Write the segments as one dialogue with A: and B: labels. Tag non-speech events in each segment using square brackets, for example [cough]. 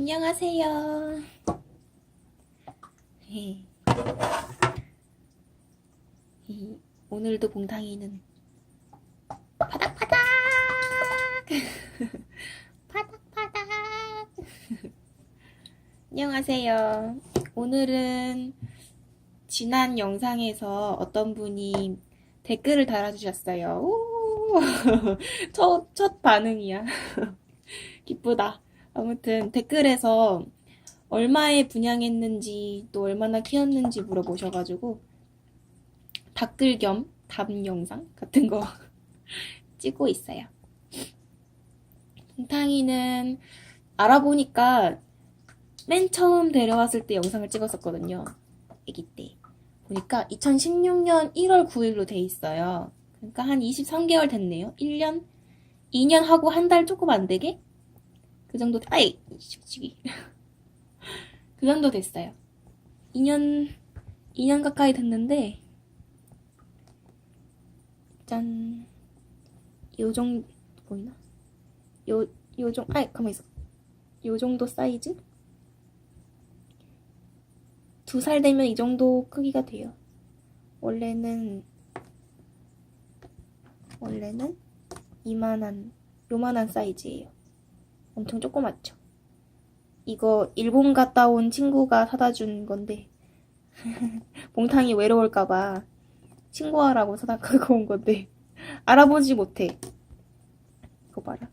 A: 안녕하세요. 예. 이, 오늘도 봉탕이는 파닥파닥! 파닥파닥! 안녕하세요. 오늘은 지난 영상에서 어떤 분이 댓글을 달아주셨어요. 오! [laughs] 첫, 첫 반응이야. [laughs] 기쁘다. 아무튼 댓글에서 얼마에 분양했는지 또 얼마나 키웠는지 물어보셔가지고 댓글 겸 답 영상 같은 거 [laughs] 찍고 있어요. 붕탕이는 알아보니까 맨 처음 데려왔을 때 영상을 찍었었거든요. 아기 때. 보니까 2016년 1월 9일로 돼 있어요. 그러니까 한 23개월 됐네요. 1년? 2년 하고 한 달 조금 안 되게? 그 정도, 아이, 솔직히. [laughs] 그 정도 됐어요. 2년, 2년 가까이 됐는데, 짠. 요 정도, 보이나? 요, 요 정, 아이, 가만히 있어. 요 정도 사이즈? 두 살 되면 이 정도 크기가 돼요. 원래는, 원래는 이만한, 요만한 사이즈예요. 엄청 조그맣죠? 이거 일본 갔다 온 친구가 사다 준 건데, [laughs] 몽탕이 외로울까봐 친구하라고 사다 갖고 온 건데, [laughs] 알아보지 못해. 이거 봐라.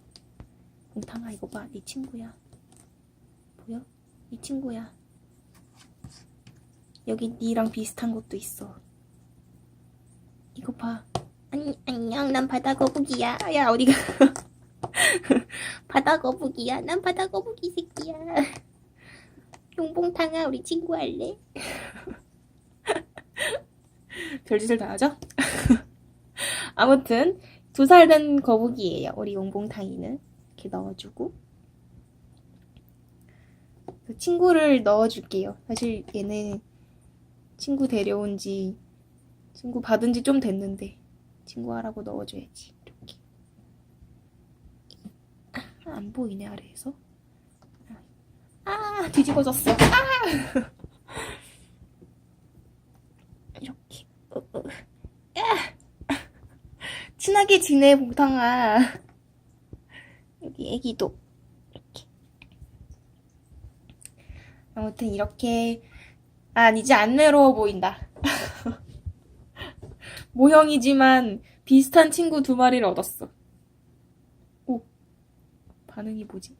A: 몽탕아, 이거 봐. 네 친구야. 보여? 네 친구야. 여기 니랑 비슷한 것도 있어. 이거 봐. 아니, 안녕. 난 바다 거북이야. 야, 어디가. [laughs] [laughs] 바다 거북이야. 난 바다 거북이 새끼야. 용봉탕아, 우리 친구 할래? [laughs] 별짓을 다 하죠? [laughs] 아무튼, 두 살 된 거북이에요. 우리 용봉탕이는. 이렇게 넣어주고. 그 친구를 넣어줄게요. 사실 얘는 친구 데려온 지, 친구 받은 지 좀 됐는데, 친구 하라고 넣어줘야지. 이렇게. 아, 안 보이네, 아래에서. 아, 뒤집어졌어. 아! [laughs] 이렇게. 친하게 지내, 봉탕아. 여기 애기도. 이렇게. 아무튼 이렇게. 아, 이제 안 외로워 보인다. [laughs] 모형이지만 비슷한 친구 두 마리를 얻었어. 오, 반응이 뭐지?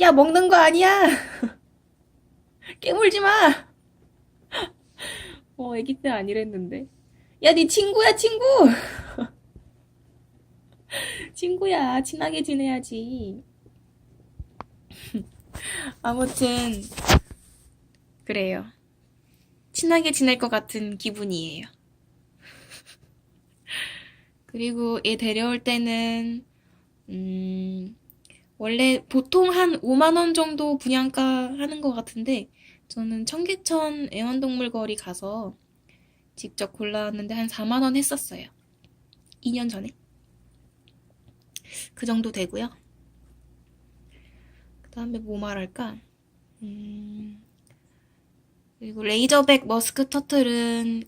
A: 야, 먹는 거 아니야! [laughs] 깨물지 마! [laughs] 어, 애기 때 아니랬는데. 야, 네 친구야, 친구! [laughs] 친구야, 친하게 지내야지. 아무튼, 그래요. 친하게 지낼 것 같은 기분이에요. 그리고 얘 데려올 때는, 음, 원래 보통 한 5만원 정도 분양가 하는 것 같은데, 저는 청계천 애완동물 거리 가서 직접 골라왔는데 한 4만원 했었어요. 2년 전에. 그 정도 되고요. 그 다음에 뭐 말할까? 음, 그리고 레이저백 머스크 터틀은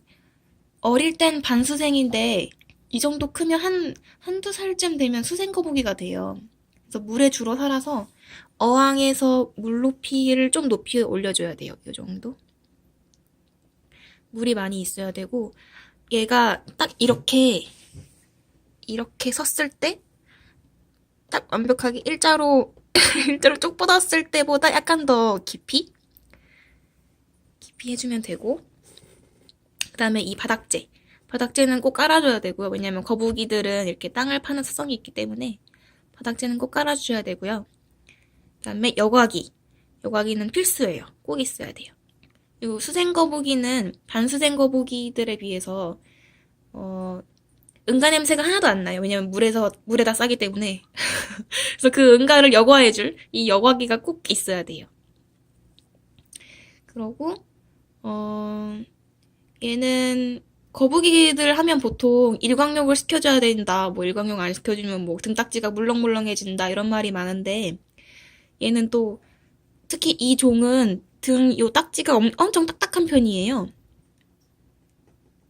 A: 어릴 땐 반수생인데 이 정도 크면 한, 한두 살쯤 되면 수생 거북이가 돼요. 그래서 물에 주로 살아서 어항에서 물 높이를 좀 높이 올려줘야 돼요. 이 정도. 물이 많이 있어야 되고 얘가 딱 이렇게 이렇게 섰을 때 딱 완벽하게 일자로 [laughs] 일자로 쭉 뻗었을 때보다 약간 더 깊이 깊이 해주면 되고 그 다음에 이 바닥재 바닥재는 꼭 깔아줘야 되고요 왜냐면 거북이들은 이렇게 땅을 파는 습성이 있기 때문에 바닥재는 꼭 깔아줘야 되고요 그 다음에 여과기 여과기는 필수예요 꼭 있어야 돼요 그리고 수생 거북이는 반수생 거북이들에 비해서 어 응가 냄새가 하나도 안 나요. 왜냐면 물에서 물에다 싸기 때문에. [laughs] 그래서 그 응가를 여과해줄 이 여과기가 꼭 있어야 돼요. 그러고 어 얘는 거북이들 하면 보통 일광욕을 시켜줘야 된다. 뭐 일광욕 안 시켜주면 뭐 등딱지가 물렁물렁해진다 이런 말이 많은데 얘는 또 특히 이 종은 등 요 딱지가 엄, 엄청 딱딱한 편이에요.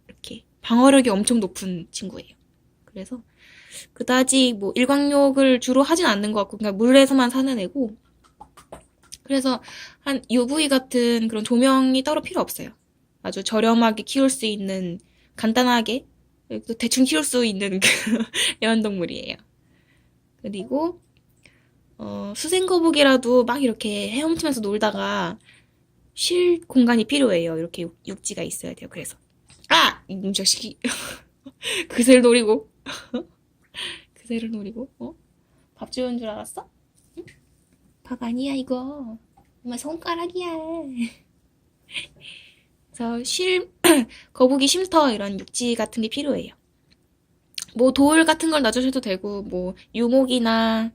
A: 이렇게 방어력이 엄청 높은 친구예요. 그래서 그다지 뭐 일광욕을 주로 하진 않는 것 같고 그냥 물에서만 사는 애고 그래서 한 UV 같은 그런 조명이 따로 필요 없어요. 아주 저렴하게 키울 수 있는 간단하게 또 대충 키울 수 있는 [laughs] 그 애완동물이에요. 그리고 어, 수생거북이라도 막 이렇게 헤엄치면서 놀다가 쉴 공간이 필요해요. 이렇게 육- 육지가 있어야 돼요. 그래서 아! 이놈 자식이 [laughs] 그새를 노리고 [laughs] 그새를 노리고 어? 밥 주는 줄 알았어? 응? 밥 아니야 이거 엄마 손가락이야 그래서 실 [clears throat] 거북이 쉼터 이런 육지 같은 게 필요해요. 뭐 돌 같은 걸 놔주셔도 되고 뭐 유목이나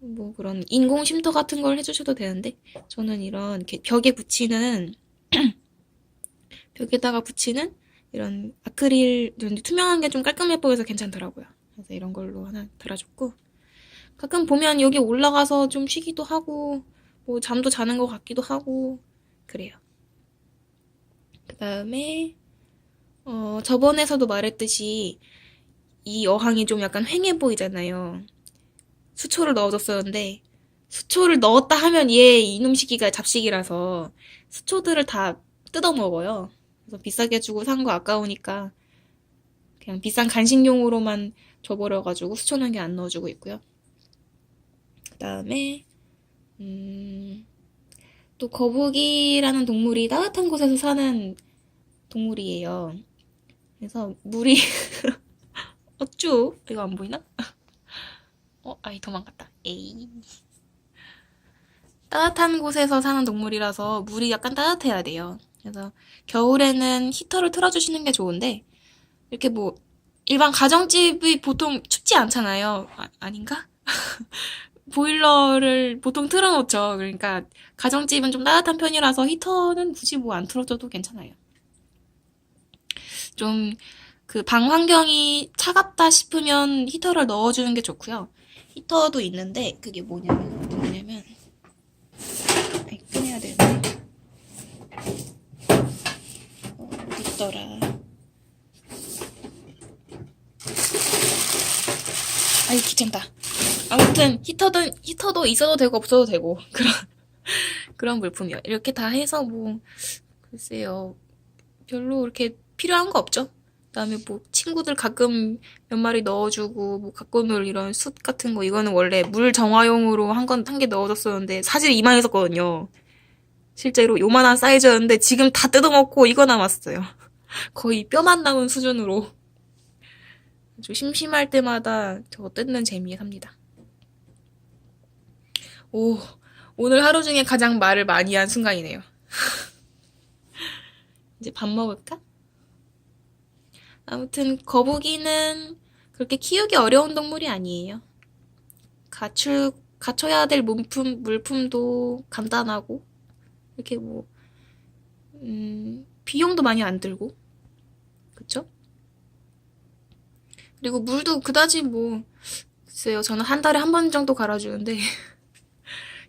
A: 뭐 그런 인공 쉼터 같은 걸 해주셔도 되는데 저는 이런 벽에 붙이는 [clears throat] 벽에다가 붙이는 이런 아크릴 투명한 게 좀 깔끔해 보여서 괜찮더라고요. 그래서 이런 걸로 하나 달아줬고 가끔 보면 여기 올라가서 좀 쉬기도 하고 뭐 잠도 자는 것 같기도 하고 그래요. 그 다음에 어 저번에서도 말했듯이 이 어항이 좀 약간 휑해 보이잖아요. 수초를 넣어줬었는데 수초를 넣었다 하면 얘 이놈 시기가 잡식이라서 수초들을 다 뜯어 먹어요. 그래서 비싸게 주고 산 거 아까우니까 그냥 비싼 간식용으로만 줘버려가지고 수초는 게안 넣어주고 있고요. 그 다음에 음, 또 거북이라는 동물이 따뜻한 곳에서 사는 동물이에요. 그래서 물이 [laughs] 어쭈? 이거 안 보이나? 어, 아이 도망갔다. 에이. 따뜻한 곳에서 사는 동물이라서 물이 약간 따뜻해야 돼요. 그래서 겨울에는 히터를 틀어주시는 게 좋은데 이렇게 뭐 일반 가정집이 보통 춥지 않잖아요. 아, 아닌가? [laughs] 보일러를 보통 틀어놓죠. 그러니까 가정집은 좀 따뜻한 편이라서 히터는 굳이 뭐 안 틀어줘도 괜찮아요. 좀 그 방 환경이 차갑다 싶으면 히터를 넣어주는 게 좋고요. 히터도 있는데 그게 뭐냐면 뭐냐면 아이, 꺼내야 되는데 어, 어디 있더라. 아이 귀찮다. 아무튼 히터든 히터도 있어도 되고 없어도 되고 [laughs] 그런 그런 물품이요. 이렇게 다 해서 뭐 글쎄요 별로 이렇게 필요한 거 없죠. 그다음에 뭐 친구들 가끔 몇 마리 넣어주고 뭐 가끔은 이런 숯 같은 거 이거는 원래 물 정화용으로 한 건 한 개 넣어줬었는데 사실 이만했었거든요. 실제로 요만한 사이즈였는데 지금 다 뜯어먹고 이거 남았어요. [laughs] 거의 뼈만 남은 수준으로 아주 심심할 때마다 저거 뜯는 재미에 삽니다. 오, 오늘 하루 중에 가장 말을 많이 한 순간이네요. [laughs] 이제 밥 먹을까? 아무튼 거북이는 그렇게 키우기 어려운 동물이 아니에요. 가출, 갖춰야 될 물품, 물품도 간단하고, 이렇게 뭐, 음, 비용도 많이 안 들고, 그쵸? 그리고 물도 그다지 뭐, 글쎄요, 저는 한 달에 한 번 정도 갈아주는데,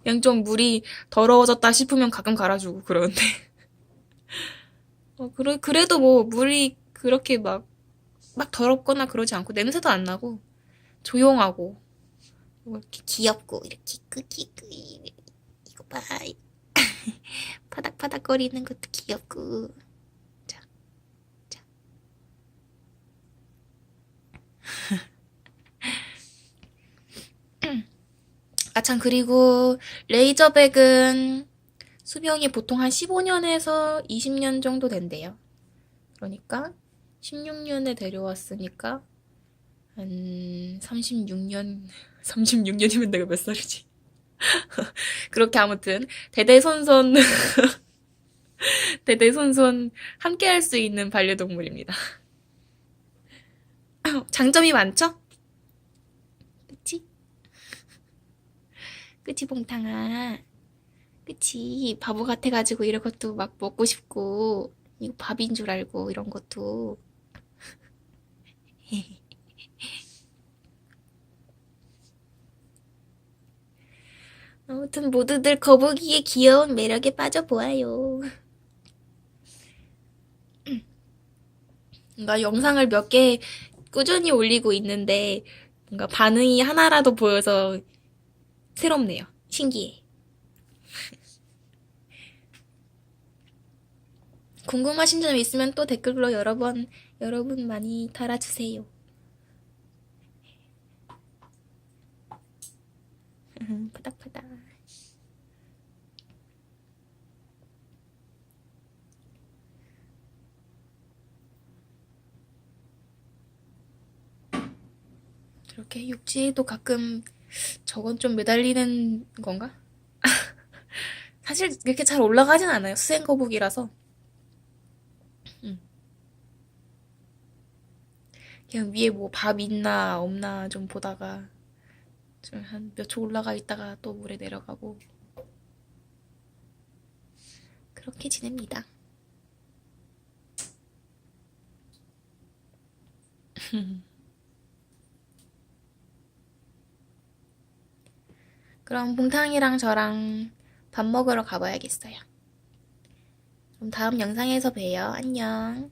A: [laughs] 좀 물이 더러워졌다 싶으면 가끔 갈아주고 그러는데, [laughs] 어, 그래, 그래도 뭐, 물이 그렇게 막, 막 더럽거나 그러지 않고, 냄새도 안 나고, 조용하고, 뭐 이렇게 귀엽고, 이렇게 끄기끄, 이거 봐. [laughs] 파닥파닥거리는 것도 귀엽고. 자, 자. [laughs] 아, 참, 그리고, 레이저백은 수명이 보통 한 15년에서 20년 정도 된대요. 그러니까, 16년에 데려왔으니까, 한 36년, 36년이면 [laughs] 내가 몇 살이지? [laughs] 그렇게 아무튼, 대대손손, [laughs] 대대손손 함께 할 수 있는 반려동물입니다. 장점이 많죠? 그치? 그치, 봉탕아. 그치. 바보 같아가지고 이런 것도 막 먹고 싶고, 이거 밥인 줄 알고, 이런 것도. [laughs] 아무튼 모두들 거북이의 귀여운 매력에 빠져보아요. [laughs] 뭔가 영상을 몇 개 꾸준히 올리고 있는데 뭔가 반응이 하나라도 보여서 새롭네요. 신기해. 궁금하신 점 있으면 또 댓글로 여러 번, 여러분 많이 달아주세요. 음, 파닥파닥. 이렇게 육지에도 가끔 저건 좀 매달리는 건가? [laughs] 사실 이렇게 잘 올라가진 않아요. 수행 거북이라서. 음. 그냥 위에 뭐 밥 있나 없나 좀 보다가 좀 한 몇 초 올라가 있다가 또 물에 내려가고 그렇게 지냅니다. [laughs] 그럼 봉탕이랑 저랑 밥 먹으러 가봐야겠어요. 그럼 다음 영상에서 봬요. 안녕.